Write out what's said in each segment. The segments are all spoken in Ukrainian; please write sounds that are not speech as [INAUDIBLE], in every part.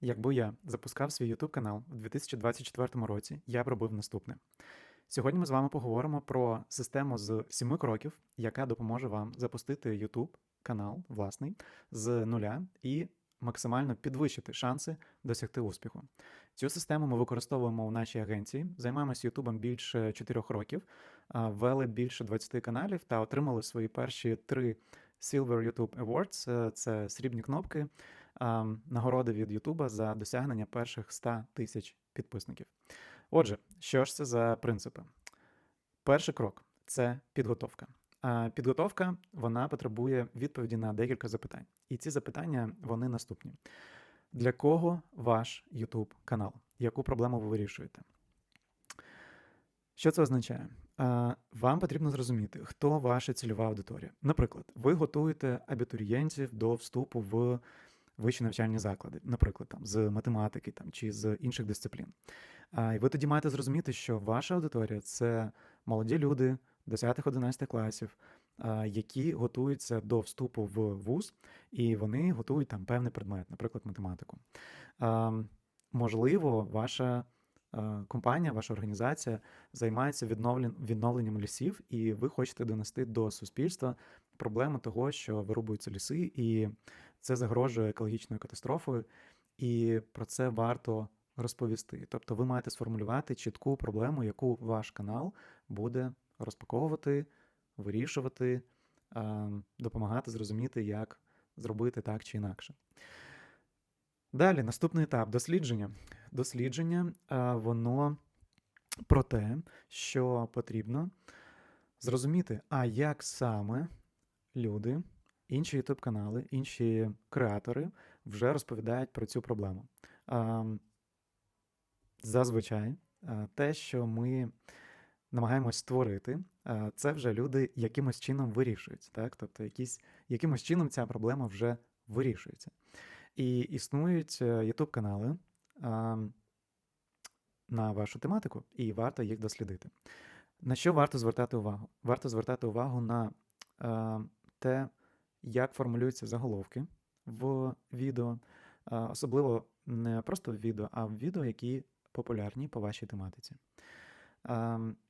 Якби я запускав свій YouTube канал у 2024 році, я б робив наступне. Сьогодні ми з вами поговоримо про систему з сіми кроків, яка допоможе вам запустити YouTube канал власний з нуля і максимально підвищити шанси досягти успіху. Цю систему ми використовуємо у нашій агенції, займаємося YouTube більше 4 років, ввели більше 20 каналів та отримали свої перші три Silver YouTube Awards. Е, Це срібні кнопки, нагороди від YouTube за досягнення перших 100 тисяч підписників. Отже, що ж це за принципи? Перший крок це підготовка. Підготовка вона потребує відповіді на декілька запитань. І ці запитання вони наступні: для кого ваш YouTube канал? Яку проблему ви вирішуєте? Що це означає? Вам потрібно зрозуміти, хто ваша цільова аудиторія. Наприклад, ви готуєте абітурієнтів до вступу в вищі навчальні заклади, наприклад, там з математики там, чи з інших дисциплін. І ви тоді маєте зрозуміти, що ваша аудиторія це молоді люди 10-11 класів, які готуються до вступу в вуз, і вони готують там певний предмет, наприклад, математику. Можливо, ваша компанія, ваша організація займається відновленням лісів, і ви хочете донести до суспільства проблему того, що вирубуються ліси, і це загрожує екологічною катастрофою, і про це варто розповісти. Тобто ви маєте сформулювати чітку проблему, яку ваш канал буде розпаковувати, вирішувати, допомагати зрозуміти, як зробити так чи інакше. Далі, наступний етап дослідження. Дослідження, воно про те, що потрібно зрозуміти, а як саме люди, інші YouTube канали, інші креатори вже розповідають про цю проблему. Зазвичай те, що ми намагаємось створити, це вже люди якимось чином вирішують. Так? Тобто якісь, якимось чином ця проблема вже вирішується. І існують е, YouTube канали на вашу тематику, і варто їх дослідити. На що варто звертати увагу? Варто звертати увагу на е, те, як формулюються заголовки в відео, особливо не просто в відео, а в відео, які популярні по вашій тематиці.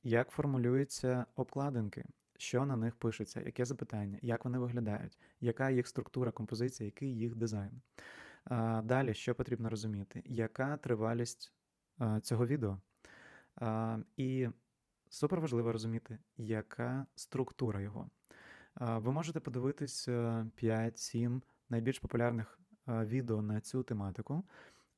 Як формулюються обкладинки, що на них пишеться, яке запитання, як вони виглядають, яка їх структура, композиція, який їх дизайн. Далі, що потрібно розуміти, яка тривалість цього відео. І Супер важливо розуміти, яка структура його. Ви можете подивитись 5-7 найбільш популярних відео на цю тематику,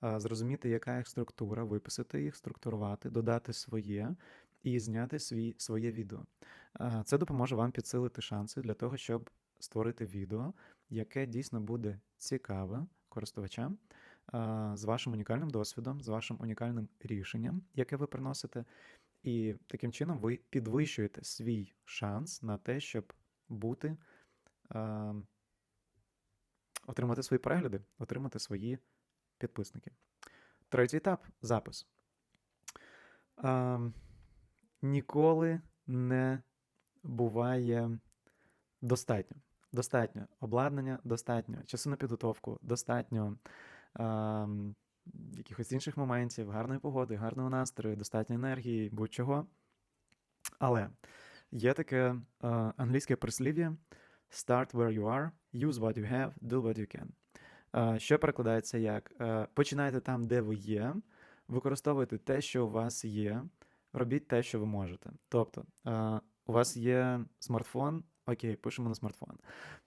зрозуміти, яка їх структура, виписати їх, структурувати, додати своє і зняти свій, своє відео. Це допоможе вам підсилити шанси для того, щоб створити відео, яке дійсно буде цікаве користувачам з вашим унікальним досвідом, з вашим унікальним рішенням, яке ви приносите. І таким чином ви підвищуєте свій шанс на те, щоб бути, е, отримати свої перегляди, отримати свої підписники. Третій етап запис. Е, ніколи не буває достатньо. Достатньо обладнання, достатньо часу на підготовку, достатньо. Е, якихось інших моментів, гарної погоди, гарного настрою, достатньо енергії, будь-чого. Але є таке е, англійське прислів'я Start where you are, use what you have, do what you can. Е, що перекладається як е, починайте там, де ви є, використовуйте те, що у вас є, робіть те, що ви можете. Тобто, е, у вас є смартфон, окей, пишемо на смартфон.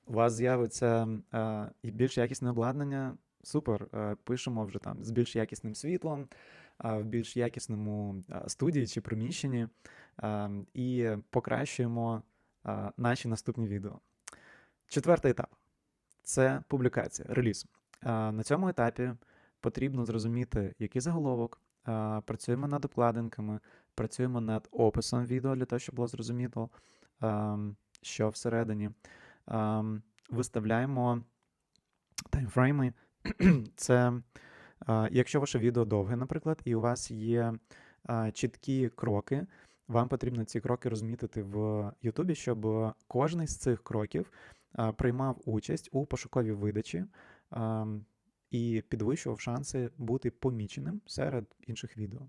У вас з'явиться е, більш якісне обладнання, Супер, е, пишемо вже там з більш якісним світлом, е, в більш якісному е, студії чи приміщенні і покращуємо наші наступні відео. Четвертий етап це публікація, реліз. На цьому етапі потрібно зрозуміти, який заголовок. Працюємо над обкладинками, працюємо над описом відео для того, щоб було зрозуміло, що всередині. Виставляємо таймфрейми, [CLEARS THROAT] це якщо ваше відео довге, наприклад, і у вас є чіткі кроки, вам потрібно ці кроки розмітити в Ютубі, щоб кожен з цих кроків приймав участь у пошуковій видачі і підвищував шанси бути поміченим серед інших відео.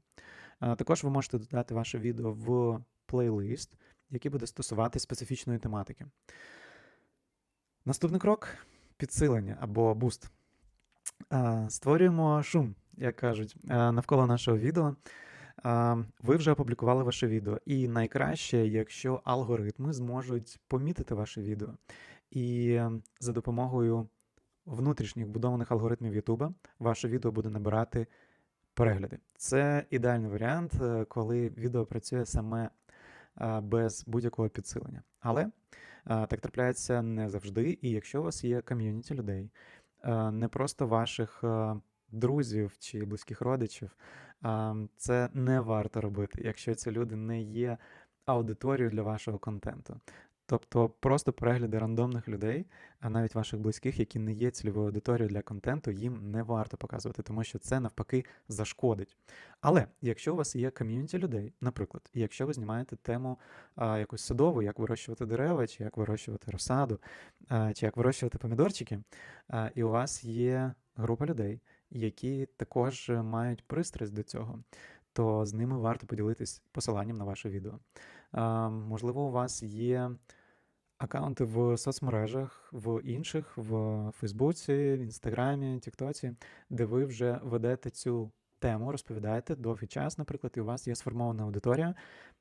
Також ви можете додати ваше відео в плейлист, який буде стосувати специфічної тематики. Наступний крок підсилення або буст. Створюємо шум, як кажуть, навколо нашого відео. Ви вже опублікували ваше відео, і найкраще, якщо алгоритми зможуть помітити ваше відео. І за допомогою внутрішніх будованих алгоритмів YouTube ваше відео буде набирати перегляди. Це ідеальний варіант, е, коли відео працює саме без будь-якого підсилення. Але так трапляється не завжди. І якщо у вас є ком'юніті людей, не просто ваших друзів чи близьких родичів, це не варто робити, якщо ці люди не є аудиторією для вашого контенту. Тобто просто перегляди рандомних людей, а навіть ваших близьких, які не є цільовою аудиторією для контенту, їм не варто показувати, тому що це навпаки зашкодить. Але якщо у вас є ком'юніті людей, наприклад, якщо ви знімаєте тему а, якусь садову, як вирощувати дерева, чи як вирощувати розсаду, а, чи як вирощувати помідорчики, а, і у вас є група людей, які також мають пристрасть до цього, то з ними варто поділитись посиланням на ваше відео. Можливо, у вас є аккаунти в соцмережах, в інших, в Фейсбуці, в Інстаграмі, Тіктоці, де ви вже ведете цю тему, розповідаєте довгий час, наприклад, і у вас є сформована аудиторія.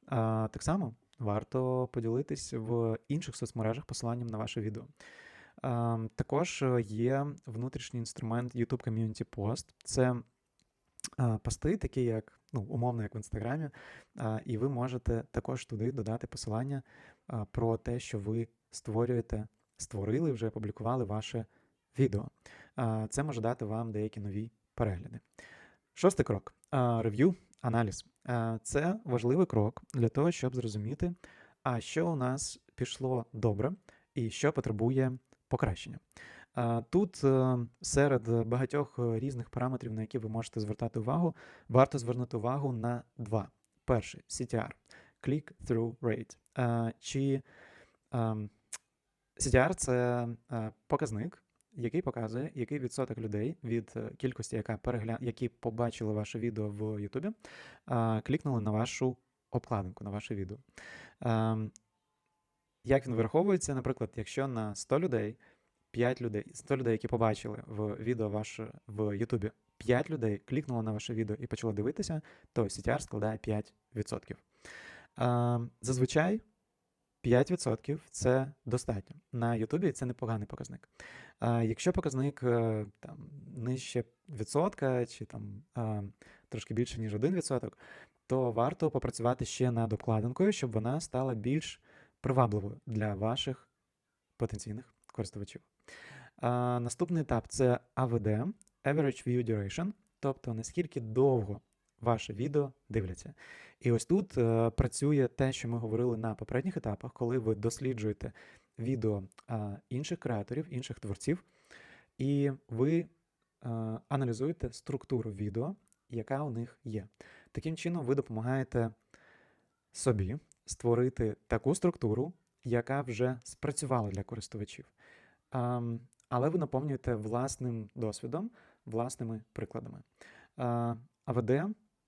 А, Так само варто поділитись в інших соцмережах посиланням на ваше відео. Також є внутрішній інструмент YouTube Community Post. Це пости, такі як ну, умовно, як в інстаграмі, і ви можете також туди додати посилання про те, що ви створюєте, створили, вже опублікували ваше відео. Це може дати вам деякі нові перегляди. Шостий крок рев'ю, аналіз. Це важливий крок для того, щоб зрозуміти, а що у нас пішло добре і що потребує покращення. Тут е, серед багатьох різних параметрів, на які ви можете звертати увагу, варто звернути увагу на два. Перший CTR Click-Through Rate. Чи CTR ем, це е, показник, який показує, який відсоток людей від е, кількості, яка перегля... які побачили ваше відео в Ютубі, клікнули на вашу обкладинку, на ваше відео. Як він вираховується, наприклад, якщо на 100 людей, 5 людей, 100 людей, які побачили в відео ваше в Ютубі, 5 людей клікнуло на ваше відео і почало дивитися, то CTR складає 5%. Ем, зазвичай 5% це достатньо. На Ютубі це непоганий показник. А Якщо показник е, там, нижче відсотка чи там трошки більше, ніж 1%, то варто попрацювати ще над обкладинкою, щоб вона стала більш привабливою для ваших потенційних користувачів. А, Наступний етап це AVD, Average View Duration, тобто наскільки довго ваше відео дивляться. І ось тут е, працює те, що ми говорили на попередніх етапах, коли ви досліджуєте відео е, інших креаторів, інших творців, і ви е, аналізуєте структуру відео, яка у них є. Таким чином, ви допомагаєте собі створити таку структуру, яка вже спрацювала для користувачів. Але ви наповнюєте власним досвідом, власними прикладами. АВД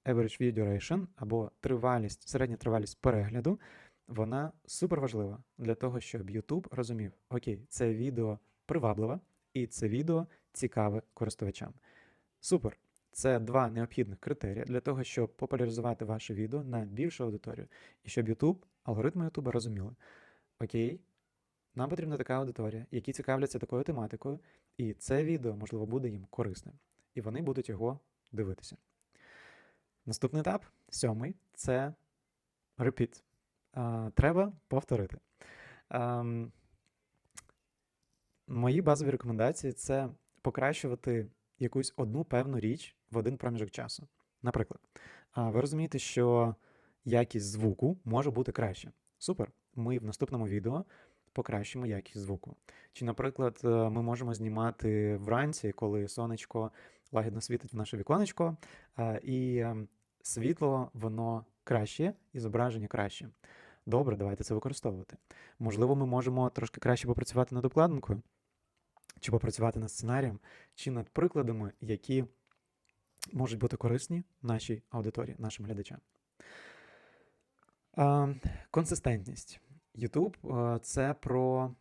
average view duration або тривалість, середня тривалість перегляду, вона супер важлива для того, щоб YouTube розумів, окей, це відео привабливе і це відео цікаве користувачам. Супер! Це два необхідних критерії для того, щоб популяризувати ваше відео на більшу аудиторію, і щоб YouTube, алгоритми YouTube розуміли, окей, нам потрібна така аудиторія, які цікавляться такою тематикою, і це відео, можливо, буде їм корисним. І вони будуть його дивитися. Наступний етап, сьомий це repeat. Треба повторити. А, Мої базові рекомендації це покращувати якусь одну певну річ в один проміжок часу. Наприклад, ви розумієте, що якість звуку може бути краще. Супер. Ми в наступному відео покращимо якість звуку. Чи, наприклад, е, ми можемо знімати вранці, коли сонечко лагідно світить в наше віконечко, і ем, світло, воно краще, і зображення краще. Добре, давайте це використовувати. Можливо, ми можемо трошки краще попрацювати над обкладинкою. чи попрацювати над сценарієм, чи над прикладами, які можуть бути корисні нашій аудиторії, нашим глядачам. Консистентність. YouTube е, це про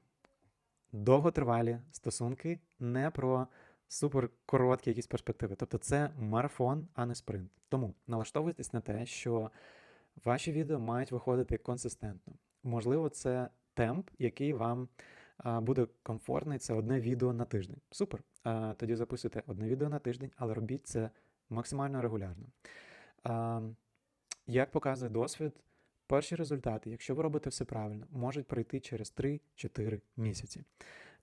довготривалі стосунки, не про суперкороткі якісь перспективи. Тобто це марафон, а не спринт. Тому налаштовуйтесь на те, що ваші відео мають виходити консистентно. Можливо, це темп, який вам буде комфортний. Це одне відео на тиждень. Супер. Тоді записуйте одне відео на тиждень, але робіть це максимально регулярно. Як показує досвід, перші результати, якщо ви робите все правильно, можуть пройти через 3-4 місяці.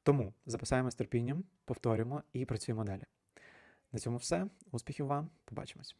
Тому записаємо з терпінням, повторюємо і працюємо далі. На цьому все. Успіхів вам, побачимось.